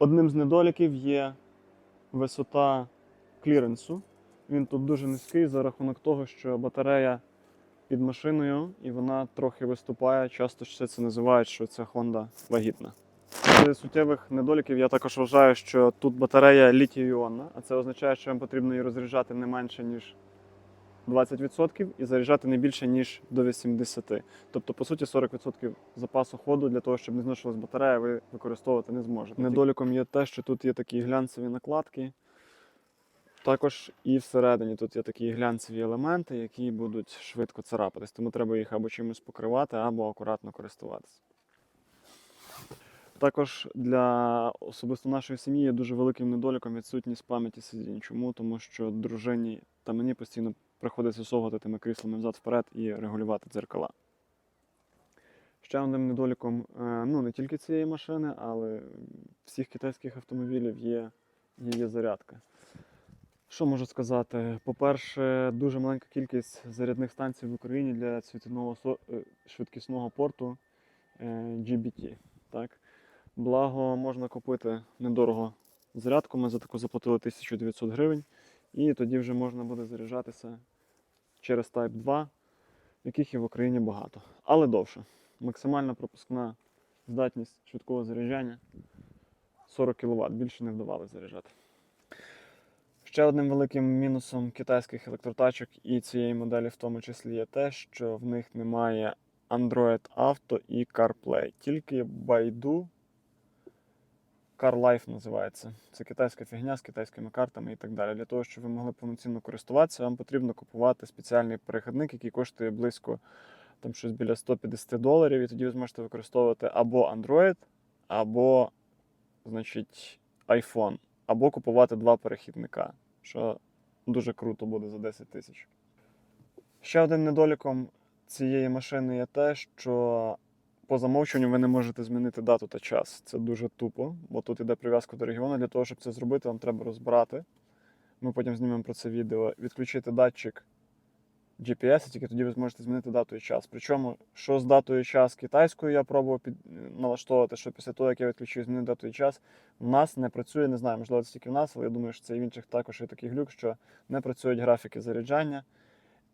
Одним з недоліків є висота кліренсу. Він тут дуже низький за рахунок того, що батарея під машиною і вона трохи виступає. Часто ще це називають, що ця Honda вагітна. З суттєвих недоліків я також вважаю, що тут батарея літій-іонна, а це означає, що вам потрібно її розряджати не менше, ніж 20% і заряджати не більше, ніж до 80%. Тобто, по суті, 40% запасу ходу для того, щоб не зношилась батарея, ви використовувати не зможете. Недоліком є те, що тут є такі глянцеві накладки. Також і всередині тут є такі глянцеві елементи, які будуть швидко царапатись, тому треба їх або чимось покривати, або акуратно користуватися. Також для особисто нашої сім'ї є дуже великим недоліком відсутність пам'яті сидінь. Чому? Тому що дружині та мені постійно приходиться совгати тими кріслами взад-вперед і регулювати дзеркала. Ще одним недоліком е, ну, не тільки цієї машини, але всіх китайських автомобілів є її зарядка. Що можу сказати? По-перше, дуже маленька кількість зарядних станцій в Україні для е, швидкісного порту е, GBT. Так? Благо, можна купити недорого зарядку. Ми за таку заплатили 1900 гривень, і тоді вже можна буде заряджатися через Type 2, яких і в Україні багато, але довше. Максимальна пропускна здатність швидкого заряджання 40 кВт, більше не вдавалося заряджати. Ще одним великим мінусом китайських електротачок і цієї моделі в тому числі є те, що в них немає Android Auto і CarPlay. Тільки Baidu CarLife називається. Це китайська фігня з китайськими картами і так далі. Для того, щоб ви могли повноцінно користуватися, вам потрібно купувати спеціальний перехідник, який коштує близько там щось біля 150 доларів, і тоді ви зможете використовувати або Android, або значить, iPhone, або купувати два перехідника, що дуже круто буде за 10 тисяч. Ще один недоліком цієї машини є те, що по замовчуванню ви не можете змінити дату та час. Це дуже тупо, бо тут іде прив'язка до регіону. Для того, щоб це зробити, вам треба розбирати. Ми потім знімемо про це відео, відключити датчик GPS, і тільки тоді ви зможете змінити дату і час. Причому, що з датою і час китайською я пробував під... налаштовувати, що після того, як я відключив змінити дату і час, в нас не працює, не знаю, можливо, це тільки в нас, але я думаю, що це і в інших також є такий глюк, що не працюють графіки заряджання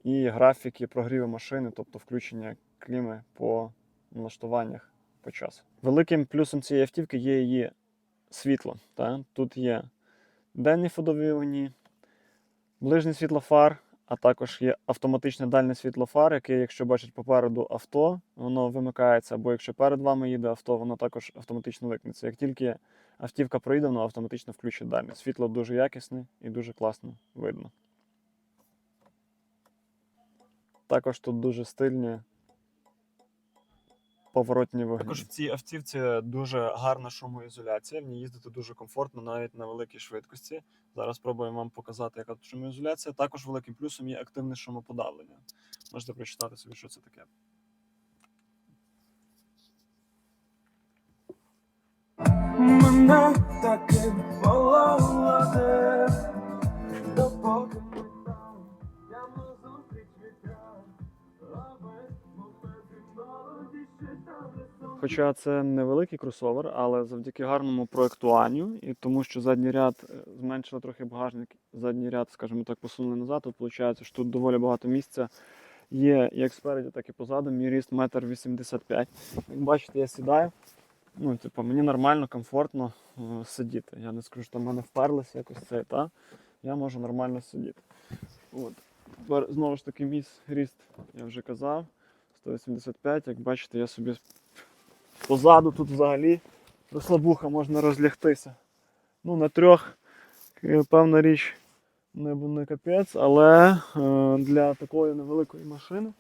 і графіки прогріву машини, тобто включення кліми по налаштуваннях по часу. Великим плюсом цієї автівки є її світло. Та? Тут є денні ходові вогні, ближнє світло фар, а також є автоматичне дальнє світло фар, яке, якщо бачить попереду авто, воно вимикається, або якщо перед вами їде авто, воно також автоматично вимкнеться. Як тільки автівка проїде, воно автоматично включить дальнє. Світло дуже якісне і дуже класно видно. Також тут дуже стильні поворотні вогні. Також в цій автівці дуже гарна шумоізоляція. В ній їздити дуже комфортно навіть на великій швидкості. Зараз спробуємо вам показати, яка тут шумоізоляція. Також великим плюсом є активне шумоподавлення. Можете прочитати собі, що це таке. Мене таки половити, допоки Хоча це невеликий кросовер, але завдяки гарному проектуванню і тому, що задній ряд е, зменшили трохи багажник, задній ряд, скажімо так, посунули назад, то виходить, що тут доволі багато місця є як спереді, так і позаду. Мій ріст 1,85 м. Як бачите, я сідаю. Ну, типу, мені нормально, комфортно е, сидіти. Я не скажу, що там мене вперлося якось це, та я можу нормально сидіти. От. Тепер знову ж таки, мій ріст, я вже казав, 185, як бачите, я собі позаду тут взагалі розслабуха можна розлягтися. Ну, на трьох, е, певна річ, не, не капець, але е, для такої невеликої машини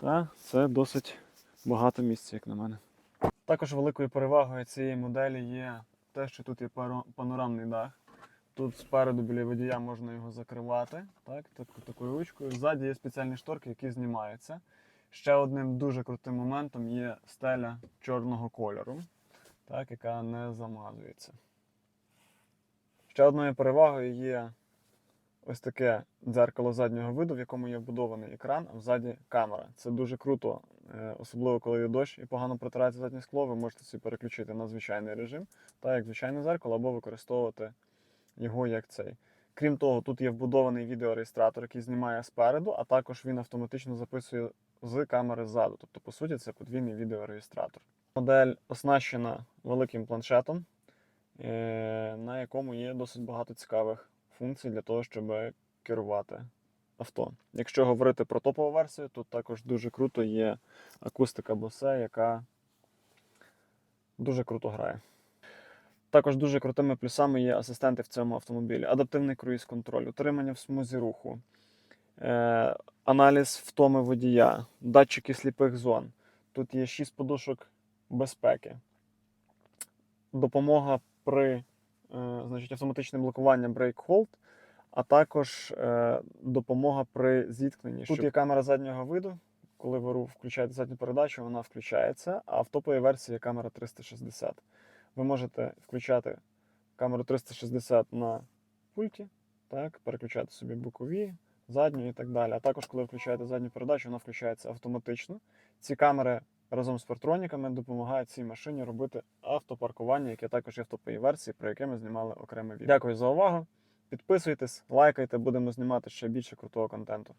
та, це досить багато місця, як на мене. Також великою перевагою цієї моделі є те, що тут є панорамний дах. Тут спереду біля водія можна його закривати, так, такою ручкою. Ззаді є спеціальні шторки, які знімаються. Ще одним дуже крутим моментом є стеля чорного кольору, так, яка не замазується. Ще одною перевагою є ось таке дзеркало заднього виду, в якому є вбудований екран, а взаді камера. Це дуже круто, е, особливо коли є дощ і погано протирається заднє скло. Ви можете собі переключити на звичайний режим, так як звичайне зеркало, або використовувати його як цей. Крім того, тут є вбудований відеореєстратор, який знімає спереду, а також він автоматично записує з камери ззаду. Тобто, по суті, це подвійний відеореєстратор. Модель оснащена великим планшетом, е, на якому є досить багато цікавих функцій для того, щоб керувати авто. Якщо говорити про топову версію, тут також дуже круто є акустика Bose, яка дуже круто грає. Також дуже крутими плюсами є асистенти в цьому автомобілі. Адаптивний круїз-контроль, утримання в смузі руху, аналіз втоми водія, датчики сліпих зон. Тут є 6 подушок безпеки, допомога при е, значить, автоматичне блокування Brake Hold, а також е, допомога при зіткненні. Тут є камера заднього виду. Коли ви включаєте задню передачу, вона включається, а в топовій версії є камера 360. Ви можете включати камеру 360 на пульті, так, переключати собі бокові, задню і так далі. А також, коли включаєте задню передачу, вона включається автоматично. Ці камери разом з партроніками допомагають цій машині робити автопаркування, яке також є в топовій версії, про яке ми знімали окреме відео. Дякую за увагу. Підписуйтесь, лайкайте, будемо знімати ще більше крутого контенту.